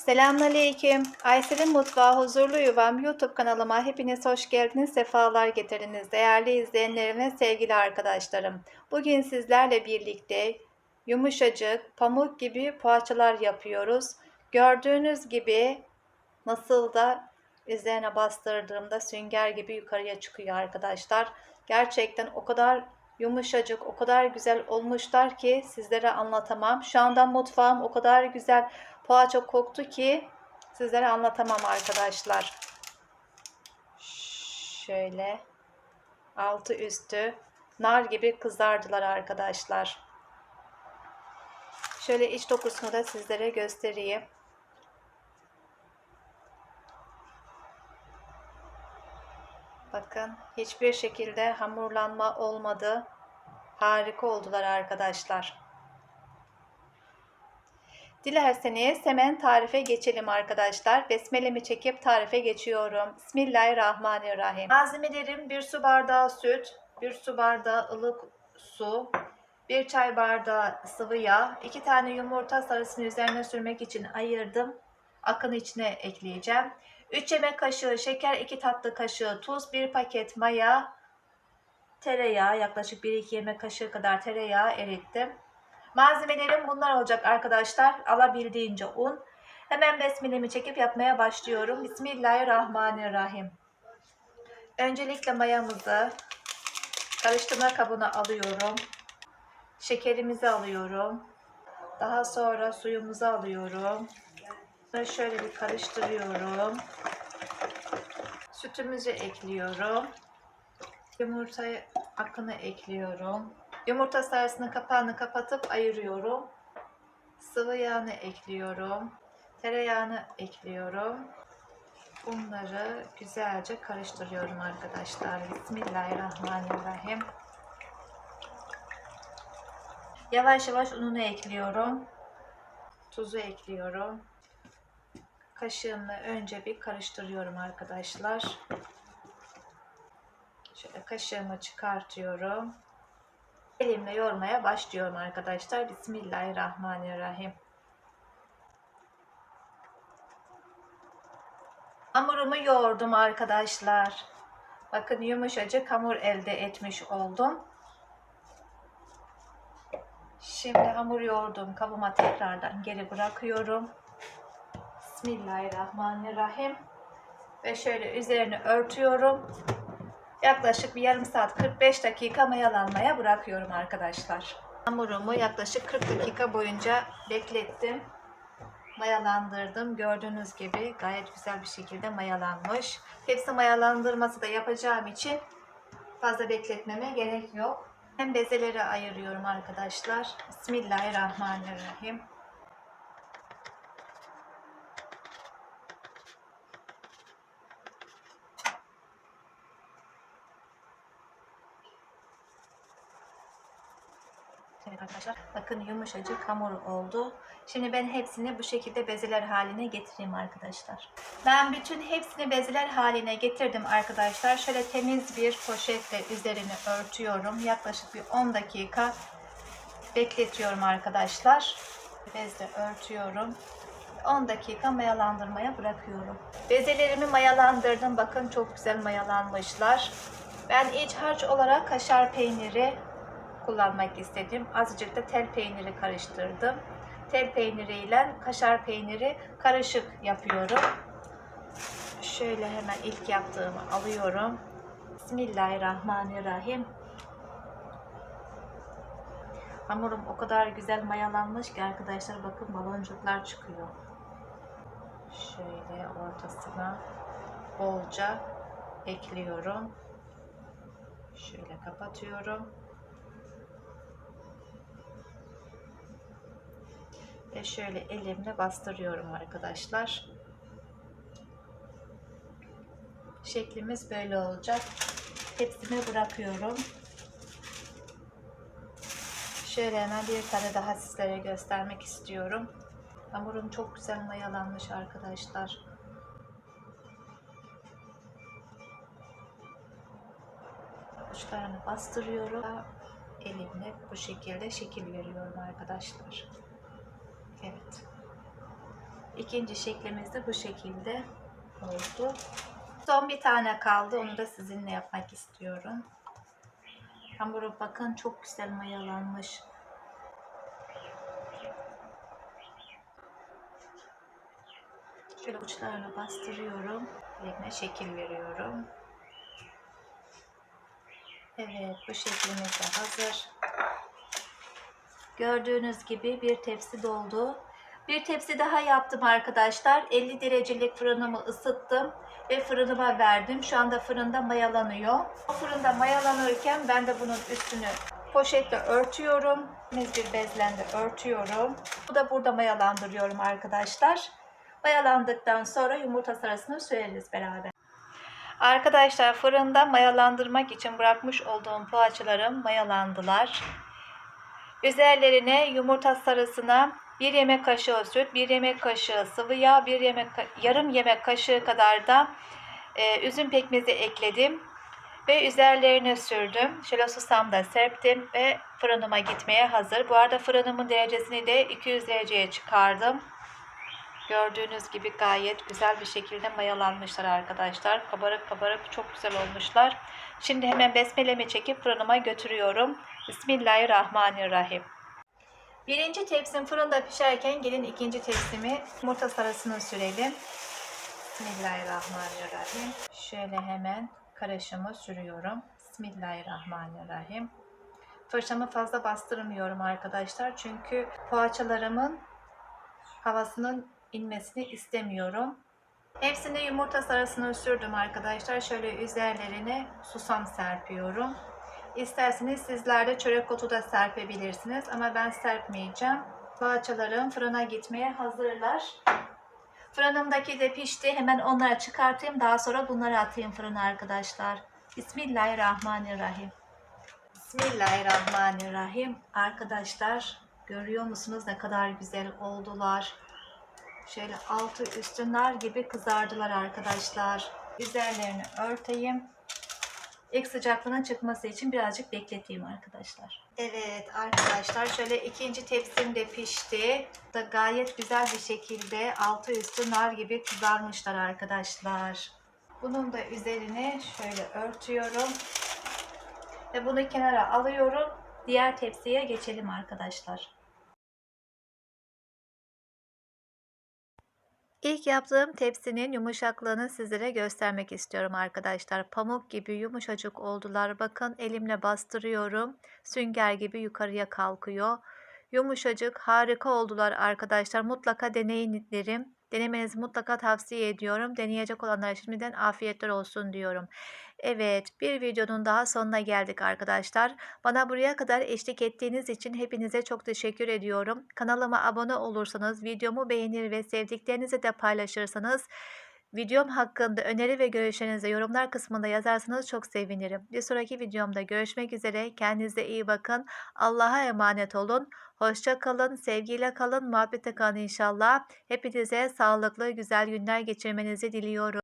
Selamünaleyküm. Aysel'in Mutfağı Huzurlu Yuvam YouTube kanalıma hepiniz hoş geldiniz, sefalar getirdiniz. Değerli izleyenlerim ve sevgili arkadaşlarım. Bugün sizlerle birlikte yumuşacık, pamuk gibi poğaçalar yapıyoruz. Gördüğünüz gibi nasıl da üzerine bastırdığımda sünger gibi yukarıya çıkıyor arkadaşlar. Gerçekten o kadar yumuşacık, o kadar güzel olmuşlar ki sizlere anlatamam. Şu anda mutfağım o kadar güzel poğaça koktu ki sizlere anlatamam arkadaşlar. Şöyle altı üstü nar gibi kızardılar arkadaşlar. Şöyle iç dokusunu da sizlere göstereyim. Bakın hiçbir şekilde hamurlanma olmadı. Harika oldular arkadaşlar. Dilerseniz hemen tarife geçelim arkadaşlar. Besmelemi çekip tarife geçiyorum. Bismillahirrahmanirrahim. Malzemelerim 1 su bardağı süt, 1 su bardağı ılık su, 1 çay bardağı sıvı yağ, 2 tane yumurta sarısını üzerine sürmek için ayırdım. Akın içine ekleyeceğim. 3 yemek kaşığı şeker, 2 tatlı kaşığı tuz, 1 paket maya, tereyağı yaklaşık 1-2 yemek kaşığı kadar tereyağı erittim. Malzemelerim bunlar olacak arkadaşlar. Alabildiğince un. Hemen besmelemi çekip yapmaya başlıyorum. Bismillahirrahmanirrahim. Öncelikle mayamızı karıştırma kabına alıyorum. Şekerimizi alıyorum. Daha sonra suyumuzu alıyorum. Ve şöyle bir karıştırıyorum. Sütümüzü ekliyorum. Yumurtayı akını ekliyorum. Yumurta sarısının kapağını kapatıp ayırıyorum. Sıvı yağını ekliyorum. Tereyağını ekliyorum. Bunları güzelce karıştırıyorum arkadaşlar. Bismillahirrahmanirrahim. Yavaş yavaş ununu ekliyorum. Tuzu ekliyorum. Kaşığımla önce bir karıştırıyorum arkadaşlar. Şöyle kaşığımı çıkartıyorum. Elimle yoğurmaya başlıyorum arkadaşlar. Bismillahirrahmanirrahim. Hamurumu yoğurdum arkadaşlar. Bakın yumuşacık hamur elde etmiş oldum. Şimdi hamur yoğurdum kabıma tekrardan geri bırakıyorum. Bismillahirrahmanirrahim. Ve şöyle üzerini örtüyorum. Yaklaşık bir yarım saat 45 dakika mayalanmaya bırakıyorum arkadaşlar. Hamurumu yaklaşık 40 dakika boyunca beklettim. Mayalandırdım. Gördüğünüz gibi gayet güzel bir şekilde mayalanmış. Hepsi mayalandırması da yapacağım için fazla bekletmeme gerek yok. Hem bezeleri ayırıyorum arkadaşlar. Bismillahirrahmanirrahim. Arkadaşlar bakın yumuşacık hamur oldu. Şimdi ben hepsini bu şekilde bezeler haline getireyim arkadaşlar. Ben bütün hepsini bezeler haline getirdim arkadaşlar. Şöyle temiz bir poşetle üzerini örtüyorum. Yaklaşık bir 10 dakika bekletiyorum arkadaşlar. Bezle örtüyorum. 10 dakika mayalandırmaya bırakıyorum. Bezelerimi mayalandırdım. Bakın çok güzel mayalanmışlar. Ben iç harç olarak kaşar peyniri kullanmak istedim. Azıcık da tel peyniri karıştırdım. Tel peyniri ile kaşar peyniri karışık yapıyorum. Şöyle hemen ilk yaptığımı alıyorum. Bismillahirrahmanirrahim. Hamurum o kadar güzel mayalanmış ki arkadaşlar bakın baloncuklar çıkıyor. Şöyle ortasına bolca ekliyorum. Şöyle kapatıyorum. Ve şöyle elimle bastırıyorum arkadaşlar. Şeklimiz böyle olacak. Hepsini bırakıyorum. Şöyle hemen bir tane daha sizlere göstermek istiyorum. Hamurum çok güzel mayalanmış arkadaşlar. Uçlarını bastırıyorum. Elimle bu şekilde şekil veriyorum arkadaşlar. Evet. İkinci şeklimiz de bu şekilde oldu. Son bir tane kaldı. Onu da sizinle yapmak istiyorum. Hamuru bakın çok güzel mayalanmış. Şöyle uçlarına bastırıyorum. Yerine şekil veriyorum. Evet bu şeklimiz de hazır. Gördüğünüz gibi bir tepsi doldu. Bir tepsi daha yaptım arkadaşlar. 50 derecelik fırınımı ısıttım ve fırınıma verdim. Şu anda fırında mayalanıyor. O fırında mayalanırken ben de bunun üstünü poşetle örtüyorum. Temiz bir örtüyorum. Bu da burada mayalandırıyorum arkadaşlar. Mayalandıktan sonra yumurta sarısını süreriz beraber. Arkadaşlar fırında mayalandırmak için bırakmış olduğum poğaçalarım mayalandılar. Üzerlerine yumurta sarısına 1 yemek kaşığı süt, 1 yemek kaşığı sıvı yağ, 1 yemek yarım yemek kaşığı kadar da e, üzüm pekmezi ekledim ve üzerlerine sürdüm. Şöyle susam da serptim ve fırınıma gitmeye hazır. Bu arada fırınımın derecesini de 200 dereceye çıkardım. Gördüğünüz gibi gayet güzel bir şekilde mayalanmışlar arkadaşlar. Kabarık kabarık çok güzel olmuşlar. Şimdi hemen besmelemi çekip fırınıma götürüyorum. Bismillahirrahmanirrahim. Birinci tepsim fırında pişerken gelin ikinci tepsimi yumurta sarısını sürelim. Bismillahirrahmanirrahim. Şöyle hemen karışımı sürüyorum. Bismillahirrahmanirrahim. Fırçamı fazla bastırmıyorum arkadaşlar. Çünkü poğaçalarımın havasının inmesini istemiyorum. Hepsinde yumurta sarısını sürdüm arkadaşlar. Şöyle üzerlerine susam serpiyorum. İsterseniz sizler de çörek otu da serpebilirsiniz ama ben serpmeyeceğim. Poğaçalarım fırına gitmeye hazırlar. Fırınımdaki de pişti. Hemen onları çıkartayım. Daha sonra bunları atayım fırına arkadaşlar. Bismillahirrahmanirrahim. Bismillahirrahmanirrahim. Arkadaşlar görüyor musunuz ne kadar güzel oldular. Şöyle altı üstü nar gibi kızardılar arkadaşlar. Üzerlerini örteyim. İlk sıcaklığının çıkması için birazcık bekleteyim arkadaşlar. Evet arkadaşlar şöyle ikinci tepsim de pişti. Da gayet güzel bir şekilde altı üstü nar gibi kızarmışlar arkadaşlar. Bunun da üzerine şöyle örtüyorum. Ve bunu kenara alıyorum. Diğer tepsiye geçelim arkadaşlar. İlk yaptığım tepsinin yumuşaklığını sizlere göstermek istiyorum arkadaşlar. Pamuk gibi yumuşacık oldular. Bakın elimle bastırıyorum. Sünger gibi yukarıya kalkıyor. Yumuşacık harika oldular arkadaşlar. Mutlaka deneyin derim. Denemenizi mutlaka tavsiye ediyorum. Deneyecek olanlara şimdiden afiyetler olsun diyorum. Evet bir videonun daha sonuna geldik arkadaşlar. Bana buraya kadar eşlik ettiğiniz için hepinize çok teşekkür ediyorum. Kanalıma abone olursanız, videomu beğenir ve sevdiklerinizi de paylaşırsanız Videom hakkında öneri ve görüşlerinizi yorumlar kısmında yazarsanız çok sevinirim. Bir sonraki videomda görüşmek üzere. Kendinize iyi bakın. Allah'a emanet olun. Hoşça kalın, sevgiyle kalın, muhabbete kalın inşallah. Hepinize sağlıklı, güzel günler geçirmenizi diliyorum.